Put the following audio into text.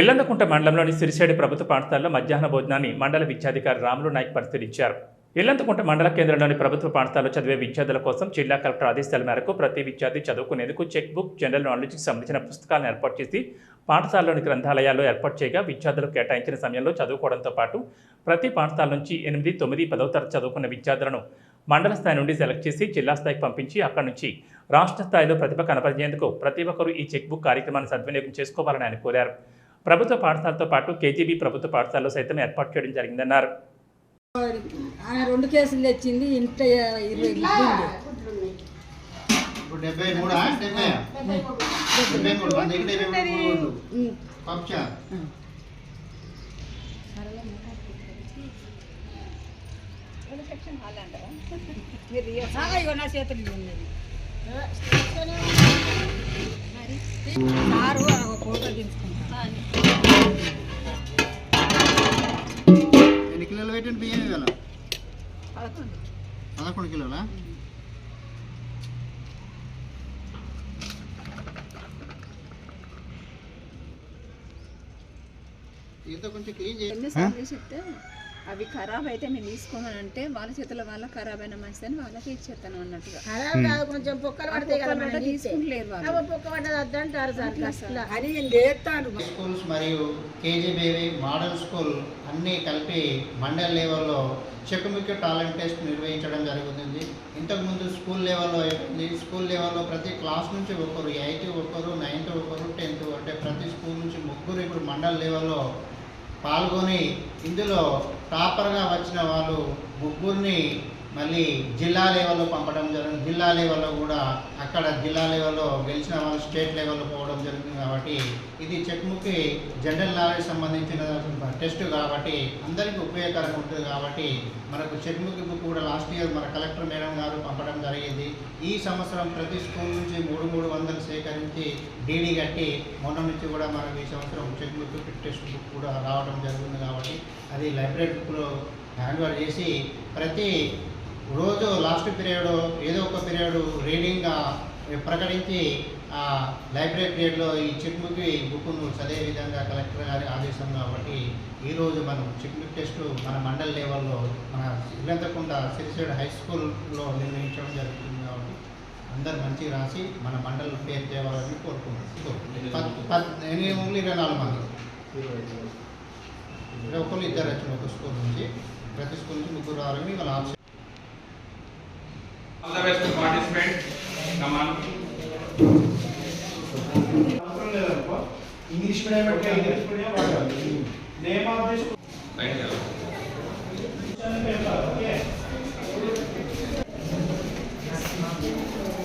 ఎల్లందకుంట మండలంలోని సిరిసేడు ప్రభుత్వ పాఠశాలలో మధ్యాహ్న భోజనాన్ని మండల విద్యాధికారి రాములు నాయక్ పరిశీలించారు. ఎల్లంతకుంట మండల కేంద్రంలోని ప్రభుత్వ పాఠశాలలో చదివే విద్యార్థుల కోసం జిల్లా కలెక్టర్ ఆదేశాల మేరకు ప్రతి విద్యార్థి చదువుకునేందుకు చెక్ బుక్ జనరల్ నాలెడ్జ్కి సంబంధించిన పుస్తకాలను ఏర్పాటు చేసి పాఠశాలలోని గ్రంథాలయాల్లో ఏర్పాటు చేయగా విద్యార్థులకు కేటాయించిన సమయంలో చదువుకోవడంతో పాటు ప్రతి పాఠశాల నుంచి ఎనిమిది తొమ్మిది పదవ తరగతి చదువుకున్న విద్యార్థులను మండల స్థాయి నుండి సెలెక్ట్ చేసి జిల్లా స్థాయికి పంపించి అక్కడి నుంచి రాష్ట్ర స్థాయిలో ప్రతిభ కనపరిచేందుకు ప్రతి ఒక్కరూ ఈ చెక్ బుక్ కార్యక్రమాన్ని సద్వినియోగం చేసుకోవాలని ఆయన కోరారు. ప్రభుత్వ పాఠశాలతో పాటు కేజీబీ ప్రభుత్వ పాఠశాలలో సైతం ఏర్పాటు చేయడం జరిగిందన్నారు. రెండు కేసులు తెచ్చింది ఇరవై నా చేతులు ఎన్ని కిలోలు పెట్టండి బియ్యం ఇవాళ పదకొండు కిలోలా దీంతో కొంచెం క్లీన్ చేయండి ఎన్నిసార్లు చెప్తే అవి ఖరాబ్ అయితే మేము తీసుకోమని అంటే వాళ్ళ చేతుల వాళ్ళ ఖరాబ్ అయిన మంచిదని వాళ్ళకి ఇచ్చేస్తాను అన్నట్టుగా కొంచెం పొక్కలు పడతాయి. తీసుకుంటలేరు నేను స్కూల్స్ మరియు కేజీ బేబీ మోడల్ స్కూల్ అన్నీ కలిపి మండల్ లెవెల్లో చెక్కుముక్కు టాలెంట్ టెస్ట్ నిర్వహించడం జరుగుతుంది. ఇంతకుముందు స్కూల్ లెవెల్లో అయిపోయింది. స్కూల్ లెవెల్లో ప్రతి క్లాస్ నుంచి ఒకరు ఎయిత్ ఒకరు నైన్త్ ఒకరు టెన్త్ అంటే ప్రతి స్కూల్ నుంచి ముగ్గురు ఇప్పుడు మండల్ లెవెల్లో పాల్గొని ఇందులో టాపర్గా వచ్చిన వాళ్ళు ముగ్గురిని మళ్ళీ జిల్లా లెవెల్లో పంపడం జరిగింది. జిల్లా లెవెల్లో కూడా అక్కడ జిల్లా లెవెల్లో గెలిచిన వాళ్ళు స్టేట్ లెవెల్లో పోవడం జరుగుతుంది కాబట్టి ఇది చెక్ముక్కి జనరల్ నాలెడ్జ్ సంబంధించిన టెస్ట్ కాబట్టి అందరికీ ఉపయోగకరంగా ఉంటుంది కాబట్టి మనకు చెక్ముక్కి బుక్ కూడా లాస్ట్ ఇయర్ మన కలెక్టర్ మేడం గారు పంపడం జరిగింది. ఈ సంవత్సరం ప్రతి స్కూల్ నుంచి మూడు మూడు వందలు సేకరించి డీడీ కట్టి మొన్న నుంచి కూడా మనకు ఈ సంవత్సరం చెక్ముక్కి టెక్స్ట్ బుక్ కూడా రావడం జరుగుతుంది కాబట్టి అది లైబ్రరీ బుక్లో హ్యాండ్ ఓవర్ చేసి ప్రతి రోజు లాస్ట్ పీరియడ్ ఏదో ఒక పీరియడ్ రీడింగ్ ప్రకటించి ఆ లైబ్రరీ పీరియడ్లో ఈ చెక్బుక్ బుక్ను చదివే విధంగా కలెక్టర్ గారి ఆదేశం కాబట్టి ఈరోజు మనం చెక్బుక్ టెస్ట్ మన మండల్ లెవెల్లో మన ఇల్లంతకుండా సిరిసేడ్ హై స్కూల్లో నిర్వహించడం జరుగుతుంది కాబట్టి అందరు మంచిగా రాసి మన మండల్ పేరు తేవాలని కోరుకుంటున్నాం. పద్- పద్- ఎన్ని ఓన్లీ ఇరవై నాలుగు మంది. ఇరవై ఒకళ్ళు ఇద్దరు వచ్చిన ఒక స్కూల్ నుంచి ప్రతి స్కూల్ నుంచి ముగ్గురు రావాలని వాళ్ళ option Best to participate. Come on. అవసరం లేదనుకో ఇంగ్లీష్ మీడియం ఇంగ్లీష్ మీడియం వాడాలి నేమ్ ఆఫ్ ది